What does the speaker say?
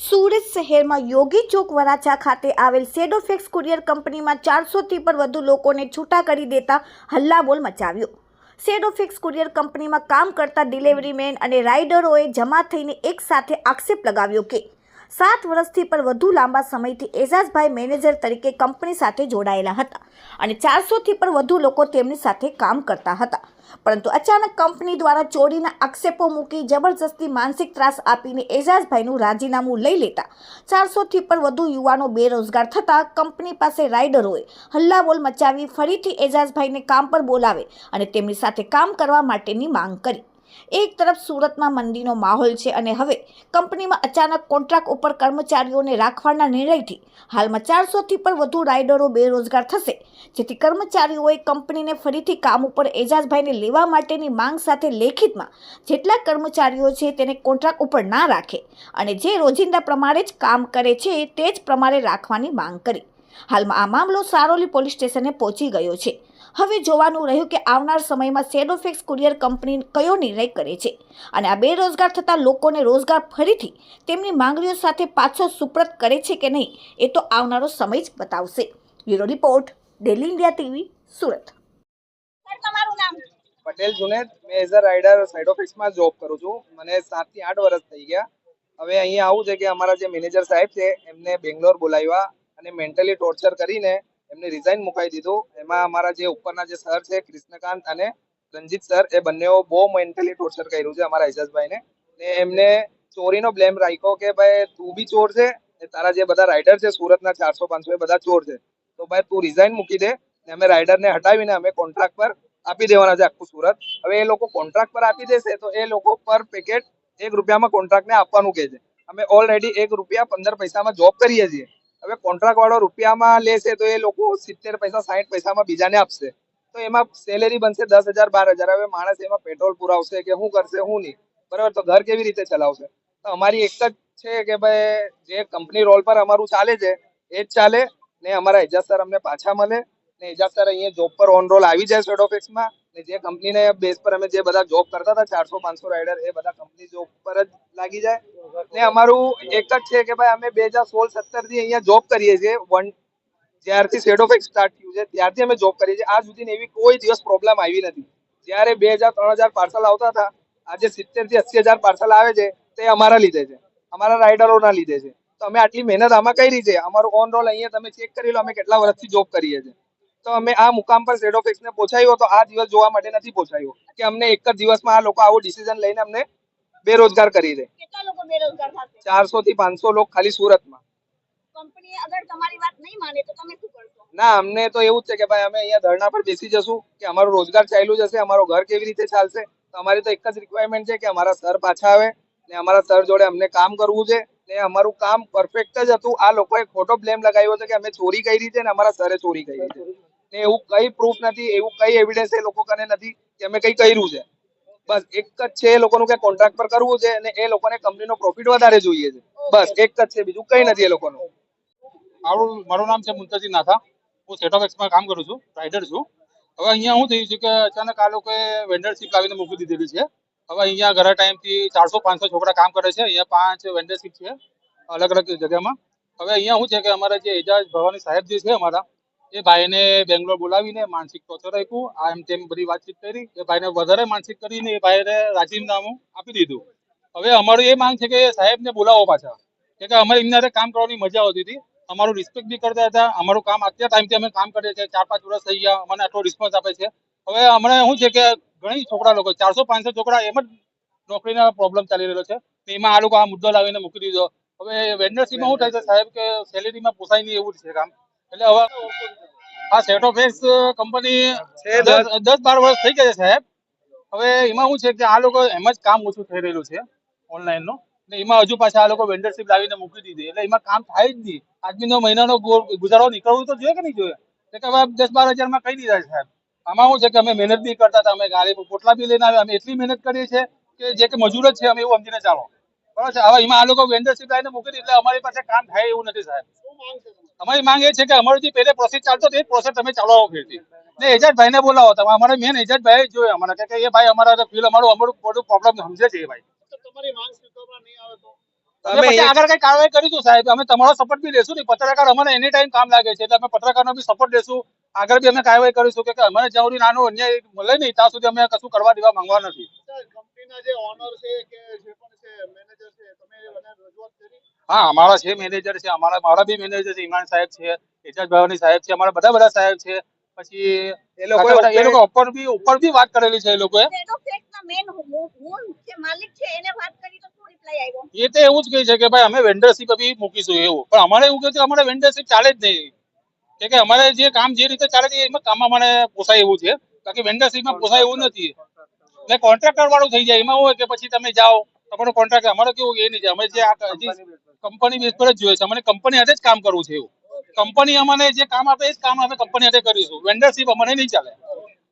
સુરત શહેરમાં યોગી ચોક વરાછા ખાતે આવેલ સેડોફેક્સ કુરિયર કંપનીમાં ચારસોથી પણ વધુ લોકોને છૂટા કરી દેતા હલ્લાબોલ મચાવ્યો. સેડોફેક્સ કુરિયર કંપનીમાં કામ કરતા ડિલિવરીમેન અને રાઇડરોએ જમા થઈને એકસાથે આક્ષેપ લગાવ્યો કે સાત વર્ષથી પણ વધુ લાંબા સમયથી એઝાઝભાઈ મેનેજર તરીકે કંપની સાથે જોડાયેલા હતા અને ચારસોથી પણ વધુ લોકો તેમની સાથે કામ કરતા હતા. પરંતુ અચાનક કંપની દ્વારા ચોરીના આક્ષેપો મૂકી જબરજસ્તી માનસિક ત્રાસ આપીને એઝાઝભાઈનું રાજીનામું લઈ લેતા ચારસોથી પણ વધુ યુવાનો બેરોજગાર થતાં કંપની પાસે રાઇડરોએ હલ્લાબોલ મચાવી ફરીથી એઝાઝભાઈને કામ પર બોલાવે અને તેમની સાથે કામ કરવા માટેની માંગ કરી. એક તરફ સુરતમાં મંદીનો માહોલ છે અને હવે કંપનીમાં અચાનક કોન્ટ્રાક્ટ ઉપર કર્મચારીઓને રાખવાના નિર્ણયથી હાલમાં ચારસોથી પણ વધુ રાઇડરો બેરોજગાર થશે. જેથી કર્મચારીઓએ કંપનીને ફરીથી કામ ઉપર એજાઝભાઈને લેવા માટેની માંગ સાથે લેખિતમાં જેટલા કર્મચારીઓ છે તેને કોન્ટ્રાક્ટ ઉપર ના રાખે અને જે રોજિંદા પ્રમાણે જ કામ કરે છે તે જ પ્રમાણે રાખવાની માંગ કરી. હાલમાં આ મામલો સારોલી પોલીસ સ્ટેશને પહોંચી ગયો છે. હવે જોવાનું રહ્યું કે આવનાર સમયમાં સેડોફેક્સ કુરિયર કંપની કયો નિર્ણય કરે છે અને આ બેરોજગાર થતા લોકોને રોજગાર ફરીથી તેમની માંગણીઓ સાથે પાછો સુપ્રત કરે છે કે નહીં એ તો આવનારો સમય જ બતાવશે. Bureau report daily India TV Surat. તમારું નામ? પટેલ જુનેદ. મેં એઝ અ રાઇડર સાઇડ ઓફિસમાં જોબ કરું છું. મને સાતથી આઠ વર્ષ થઈ ગયા. હવે અહીંયા આવું છે કે અમારા જે મેનેજર સાહેબ છે એમને બેંગ્લોર બોલાવ્યા. અને મેન્ટલી ટોર્ચર કરીને એમને રિઝાઇન મુકાઈ દીધું. એમાં અમારા જે ઉપરના જે સર છે, કૃષ્ણકાંત અને રંજીત સર એ બંનેઓ બહુ મેન્ટલી ટોર્ચર કર્યું છે અમારા એજાજભાઈને ને એમને ચોરીનો બ્લેમ રાખ્યો કે ભાઈ તું બી ચોર છે એ તારા જે બધા રાઇડર છે, સુરતના ચારસો, પાંચસો, એ બધા ચોર છે. તો ભાઈ તું રિઝાઇન મૂકી દે ને અમે રાઇડરને હટાવીને અમે કોન્ટ્રાક્ટ પર આપી દેવાના છે આખું સુરત. હવે એ લોકો કોન્ટ્રાક્ટ પર આપી દેશે તો એ લોકો પર પેકેટ એક રૂપિયામાં કોન્ટ્રાક્ટને આપવાનું કહે છે. અમે ઓલરેડી એક રૂપિયા પંદર પૈસામાં જોબ કરીએ છીએ. હવે કોન્ટ્રાક્ટ વાળો રૂપિયામાં લેશે તો એ લોકો સિત્તેર પૈસા સાઠ પૈસામાં બીજાને આપશે. તો એમાં સેલેરી બનશે દસ હજાર, બાર હજાર. હવે માણસ એમાં પેટ્રોલ પુરાવશે કે શું કરશે, શું નહીં. બરાબર? તો ઘર કેવી રીતે ચલાવશે? તો અમારી એક જ છે કે ભાઈ, જે કંપની રોલ પર અમારું ચાલે છે, એ જ ચાલે ને અમારા એજાજ સર અમને પાછા મળે ને એજાજ સર અહીંયા જોબ પર ઓન રોલ આવી જાય શેડ ઓફિસમાં જે કંપનીને બેઝ પર અમે જે બધા જોબ કરતા હતા, ચારસો, પાંચસો રાઇડર એ બધા કંપની જોબ પર જ લાગી જાય. ને અમારું એક જ છે કે ભાઈ અમે બે હજાર સોળ, સત્તરથી અહીંયા જોબ કરીએ છીએ. વન જ્યારથી શેડ ઓફ સ્ટાર્ટ થયું છે, ત્યારથી અમે જોબ કરીએ છીએ. આજ સુધી એવી કોઈ દિવસ પ્રોબ્લેમ આવી નથી. જ્યારે બે હજાર, ત્રણ હજાર પાર્સલ આવતા હતા, આજે સિત્તેરથી અસી હજાર પાર્સલ આવે છે, તે અમારા લીધે છે. અમારા રાઇડરોના લીધે છે. તો અમે આટલી મહેનત આમાં કરી છે અમારું ઓન રોલ અહીંયા તમે ચેક કરી લો, અમે કેટલા વર્ષથી જોબ કરીએ છીએ. તો અમે આ મુકામ પર સ્ટેટ ઓફ ને પહોંચાયો તો આ દિવસ જોવા માટે નથી પહોંચાયો કે અમને એક જ દિવસમાં આ લોકો આવો ડિસિઝન લઈને અમને બેરોજગાર કરી દે. ચારસો થી પાંચસો લોકો ખાલી સુરતમાં. ના અમને તો એવું જ છે કે ભાઈ અમે અહીંયા ધરણા પર બેસી જશું કે અમારો રોજગાર ચાલ્યું જશે અમારો ઘર કેવી રીતે ચાલશે? તો અમારી તો એક જ રિક્વાયરમેન્ટ છે કે અમારા સર પાછા આવે ને અમારા સર જોડે અમને કામ કરવું છે ને અમારું કામ પરફેક્ટ જ હતું. આ લોકોએ ખોટો બ્લેમ લગાવ્યો છે કે અમે ચોરી કરી છે ને અમારા સરે ચોરી કરી છે. ને એવું કઈ પ્રૂફ નથી, એવું કઈ એવિડન્સ એ લોકો કને નથી કે અમે કઈ કર્યું છે. બસ, એક જ છે એ લોકોનું કે કોન્ટ્રાક્ટ પર કરવું છે અને એ લોકોને કંપનીનો પ્રોફિટ વધારે જોઈએ છે. બસ, એક જ છે, બીજું કઈ નથી એ લોકોનું. મારું મારું નામ છે મુંતજી નાથા. હું સેટ ઓફ એક્સમાં કામ કરું છું રાઇડર છું. હવે અહીંયા શું થયું છે કે અચાનક આ લોકોએ વેન્ડરશીપ લાવીને મૂકી દીધેલી છે. હવે અહીંયા ઘણા ટાઈમથી ચારસો, પાંચસો છોકરા કામ કરે છે. અહીંયા પાંચ વેન્ડરશીપ છે અલગ અલગ જગ્યામાં. હવે અહીંયા શું છે કે અમારા જે એજાજ ભવાની સાહેબ જે છે અમારા એ ભાઈને બેંગ્લોર બોલાવીને માનસિક ટોર્ચર આપ્યું. આ એમ તેમ બધી વાતચીત કરી. એ ભાઈને વધારે માનસિક કરીને એ ભાઈને રાજીનામું આપી દીધું. હવે અમારું એ માંગ છે કે સાહેબને બોલાવો પાછા. કે અમારે એમના કામ કરવાની મજા આવતી હતી. અમારું રિસ્પેક્ટ બી કરતા હતા. અમારું કામ અત્યાર ટાઈમથી અમે કામ કરીએ છીએ. ચાર પાંચ વર્ષ થઈ ગયા. અમને આટલો રિસ્પોન્સ આપે છે. હવે હમણાં શું છે કે ઘણી છોકરા લોકો ચારસો પાંચસો છોકરા એમ જ નોકરીના પ્રોબ્લેમ ચાલી રહ્યો છે. એમાં આ લોકો આ મુદ્દો લાવીને મૂકી દીધો. હવે વેન્ડરશીપમાં શું થાય છે સાહેબ? કે સેલેરીમાં પોસાય નહીં એવું છે કામ. એટલે હવે આ સેટ ઓફ એક્સ કંપની છે દસ. બાર વર્ષ થઈ ગયા છે સાહેબ. હવે એમાં શું છે કે આ લોકો એમ જ કામ ઓછું થઈ રહેલું છે ઓનલાઈનનું. એમાં હજુ પાછા આ લોકો વેન્ડરશીપ લાવીને મૂકી દીધી. એટલે એમાં કામ થાય જ નહીં. આદમીનો મહિનાનો ગુજારો નીકળવું તો જોઈએ કે નહીં જોઈએ? એટલે કે હવે દસ બાર હજારમાં કઈ દીધા છે સાહેબ. આમાં શું છે કે અમે મહેનત બી કરતા હતા અમે ગાડી પોટલા બી લઈને આવ્યા. અમે એટલી મહેનત કરીએ છીએ કે જે કે મજૂર જ છે અમે એવું સમજીને ચાલો. બરાબર છે? હવે એમાં આ લોકો વેન્ડરશીપ લાવીને મૂકી એટલે અમારી પાસે કામ થાય એવું નથી સાહેબ. અમારી માંગ એ છે કે અમારું જે પહેલે પ્રોસેસ ચાલતો એ પ્રોસેસ તમે ચલાવો ફેરથી. ને બોલાવો તમે અમારે મેન એજાજ ભાઈ જોઈએ અમારે. કે એ ભાઈ અમારા ફીલ અમારું અમારું બધું પ્રોબ્લેમ સમજે છે એ ભાઈ. આગળ કઈ કાર્યવાહી કરીશું સાહેબ? અમે તમારો સપોર્ટ બી લેશું ને પત્રકાર અમને એની ટાઈમ કામ લાગે છે એટલે અમે પત્રકારનો બી સપોર્ટ લેશું. આગળ બી અમે કાર્યવાહી કરીશું કે અમારે અમને સુધી નાનો અન્યાય મળે નહીં ત્યાં સુધી અમે કશું કરવા દેવા માંગવા નથી. કંપનીના જે ઓનર છે કે જે પણ છે મેનેજર છે તમે એને રજૂઆત કરી? હા અમારા છે મેનેજર છે અમારા મારા બી મેનેજર છે ઇમરાન સાહેબ છે એજાજ ભવાની સાહેબ છે અમારા બધા બધા સાહેબ છે. પછી એ બધા- એ લોકો ઉપર બી ઉપર બી વાત કરેલી છે એ લોકોએ. ઝેરોફેક્સના મેન મૂળ જે માલિક છે એને વાત કરી તો શું રિપ્લાય આવ્યો? એ તો એવું જ કહે છે કે ભાઈ અમે વેન્ડરશીપ બી મૂકીશું એવું. પણ અમારે એવું કહે છે કે અમારે વેન્ડરશીપ ચાલે જ નહીં. કે કે અમારે જે કામ જે રીતે ચાલે છે એમાં કામ અમને પોસાય એવું છે. બાકી વેન્ડરશીપમાં પોસાય એવું નથી. એટલે કોન્ટ્રાક્ટર વાળું થઈ જાય. એમાં એવું હોય કે પછી તમે જાઓ તમારો કોન્ટ્રાક્ટ અમારે કેવું એ નહીં છે. અમે જે આ કંપની બેઝ પર. જ જોઈએ છે. અમને કંપની હાથે જ કામ કરવું છે એવું. કંપની અમને જે કામ આપે એ જ કામ અમે કંપની હાથે કરીશું. વેન્ડરશીપ અમારે નહીં ચાલે.